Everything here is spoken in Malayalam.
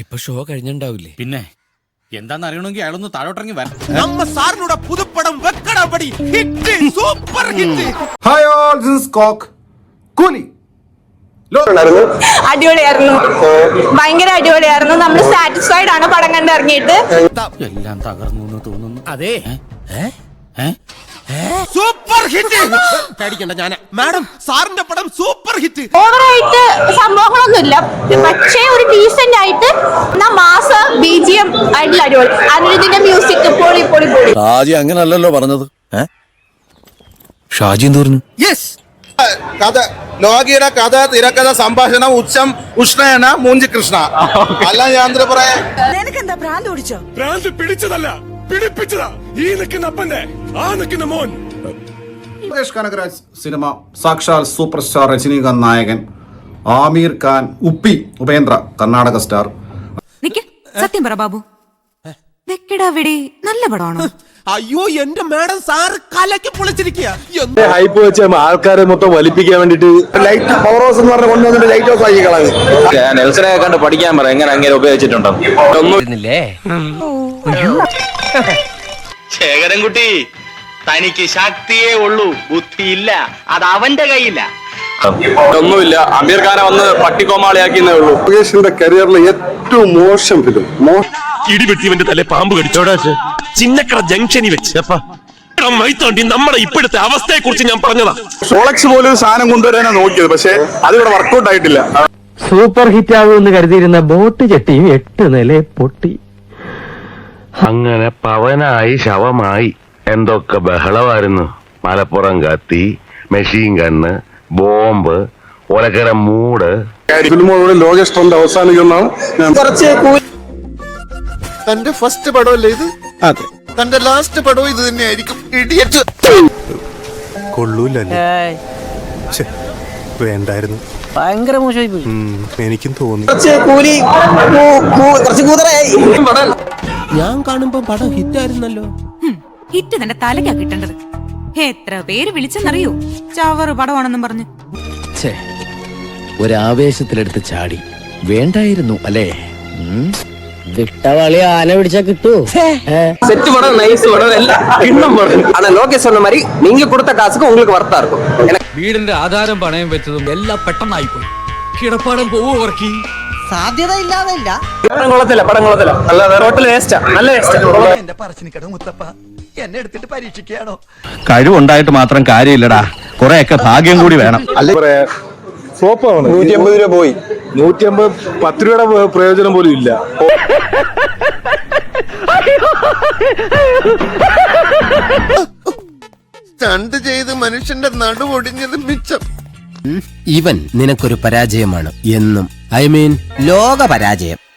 ഇപ്പൊ ഷോ കഴിഞ്ഞിണ്ടാവില്ലേ പിന്നെ എന്താന്ന് അറിയണമെങ്കിൽ അയാളൊന്ന് താഴോട്ടിറങ്ങി വരാം. നമ്മ സാറിനോട് പുതുപ്പടം വെക്കടപടി hit super hit. Hi all this coke Coolie അടിപൊളിയായിരുന്നു. ഭയങ്കര അടിപൊളിയായിരുന്നു. നമ്മൾ സാറ്റിസ്ഫൈഡ് ആണ് പടം കണ്ടിറങ്ങിയിട്ട് എല്ലാം തകർന്നു തോന്നുന്നു. അതെ. Super hit! പേടിക്കണ്ട ഞാൻ മാഡം സാറിന്റെ പടം സൂപ്പർ ഹിറ്റ്. ഓവറായിട്ട് സംഭവങ്ങളൊന്നുമില്ല. പക്ഷേ ഒരു ഡീസന്റ് ആയിട്ട് എന്നാ മാസ ബിജിഎം ജി എം ആയിട്ടുള്ള അടിപൊളി. അനിരുദ്ധിന്റെ മ്യൂസിക് പൊളി പൊളി പൊളി. ഷാജി അങ്ങനല്ലല്ലോ പറഞ്ഞത്. ഷാജി എന്ത് പറഞ്ഞു? യെസ് കഥ. ലോകിയുടെ കഥ തിരക്കഥ സംഭാഷണം ഉച്ചം ഉഷ്ണയന മൂഞ്ചി കൃഷ്ണ അല്ല ഞാൻ പറയാ? നിനക്കെന്താ ഭ്രാന്ത് ഓടിച്ചോ ഭ്രാന്ത് പിടിച്ചതല്ല. പിടിപ്പിച്ചതാ. ഈ നിൽക്കുന്ന അപ്പന്റെ ആ നിൽക്കുന്ന മോൻ. സുരേഷ് കനകരാജ് സിനിമ സാക്ഷാൽ സൂപ്പർ സ്റ്റാർ രജനീകാന്ത് നായകൻ ആമീർ ഖാൻ ഉപ്പി ഉപേന്ദ്ര കർണാടക സ്റ്റാർ. നിക്ക് സത്യം പറ ബാബു. വെക്കടാ വെടി നല്ല പടമാണോ? അയ്യോ എന്റെ മാഡം സാർ കലക്കി പൊളിച്ചിരിക്കുക ഹൈപ്പ് വെച്ച് ആൾക്കാരെ മൊത്തം വലിപ്പിക്കാൻ വേണ്ടിട്ട് ലൈറ്റ് പവർ ഹൗസ് എന്ന് പറഞ്ഞ കൊണ്ടുവന്നിട്ട് ലൈറ്റ് ഹൗസ് ആക്കി കളഞ്ഞു. നെൽസനെ കണ്ട് പഠിക്കാൻ പറ എങ്ങനെ അങ്ങനെ ഉപയോഗിച്ചിട്ടുണ്ടോ? ശേഖരൻകുട്ടി തനിക്ക് ശക്തിയേ ഉള്ളൂ ബുദ്ധിയില്ല അത് അവന്റെ കയ്യില്ല ഒന്നുമില്ല. അമീർ ഖാനെ വന്ന് പട്ടിക്കോമാളിയാക്കിയെന്നേ ഉള്ളൂ. മുകേഷിന്റെ കരിയറിലെ ഏറ്റവും മോശം ഫിലിം ഇടിവെട്ടിവന്റെ തಲೆ പാമ്പ് കടിച്ചോടാ ചിന്നക്കട ജംഗ്ഷനിൽ വെച്ച്. മൈത്തോണ്ടി നമ്മുടെ ഇപ്പോഴത്തെ അവസ്ഥയെ കുറിച്ച് ഞാൻ പറഞ്ഞതാ. സോളക്സ് പോലെ ഒരു സാധനം കൊണ്ടുവരാനാ നോക്കിയത്. പക്ഷെ അതിവിടെ വർക്കൗട്ട് ആയിട്ടില്ല. സൂപ്പർ ഹിറ്റ് ആകുമെന്ന് കരുതിയിരുന്ന ബോട്ട് ചട്ടിയും എട്ട് നില പൊട്ടി. അങ്ങനെ പവനായി ശവമായി. എന്തൊക്കെ ബഹളമായിരുന്നു. മലപ്പുറം കത്തി മെഷീൻ ഗണ്ണ് ബോംബ് ഒലക്കര മൂട്. ഫിലിമോട് ലോകേഷ് ട്രെൻഡ് അവസാനിക്കുന്നതാണ് ഞാൻ തന്റെ ഫസ്റ്റ് പടമല്ലേ ഇത്? അതെ. തന്റെ ലാസ്റ്റ് പടവും ഇത് തന്നെയായിരിക്കും. ഇടിയറ്റ് കൊള്ളൂല്ലേ വേണ്ടായിരുന്നു. ഭയങ്കര മോശമായി പോയി എനിക്കും തോന്നി. ഞാൻ കാണുമ്പോ പടം ഹിറ്റ് ആയിരുന്നല്ലോ. ഹിറ്റ് തന്റെ തലക്കാ കിട്ടേണ്ടത്. എത്ര പേര് വിളിച്ചെന്നറിയോ? ചവറ് പടമാണെന്നും പറഞ്ഞു. ഒരു ആവേശത്തിലെടുത്ത് ചാടി. വേണ്ടായിരുന്നു അല്ലേ? விட்டவாளி ஆனை பிடிச்சா கிட்டும் செட்டு படம் நைஸ் படம் எல்லாம் கிண்ணம் படம் ஆனா லோகேஷ் சொன்ன மாதிரி நீங்க கொடுத்த காசுக்கு உங்களுக்கு வர்த்தா இருக்கும் വീടിന്റെ ആധാരം പണയം വെച്ചതും എല്ലാം പെട്ടെന്നായി പോയി കിടപ്പാടം പോവോ ഉറക്കി സാധ്യത ഇല്ലാതല്ല പടം കൊള്ളത്തില്ല പടം കൊള്ളത്തില്ല. നല്ല റോട്ടിൽ വേസ്റ്റാ നല്ല വേസ്റ്റാ എന്റെ പറച്ചിനിക്കട മുത്തപ്പ. കഴിവുണ്ടായിട്ട് മാത്രം കാര്യമില്ലടാ. കുറെയൊക്കെ ഭാഗ്യം കൂടി വേണം. സോപ്പാണ് നൂറ്റി അമ്പത് രൂപ പോയി. നൂറ്റി അമ്പത് പത്ത് രൂപയുടെ പ്രയോജനം പോലും ഇല്ല. സ്റ്റണ്ട് ചെയ്ത് മനുഷ്യന്റെ നടുവൊടിഞ്ഞത് മിച്ചം. ഇവൻ നിനക്കൊരു പരാജയമാണ്. എന്നും ഐ മീൻ ലോക പരാജയം.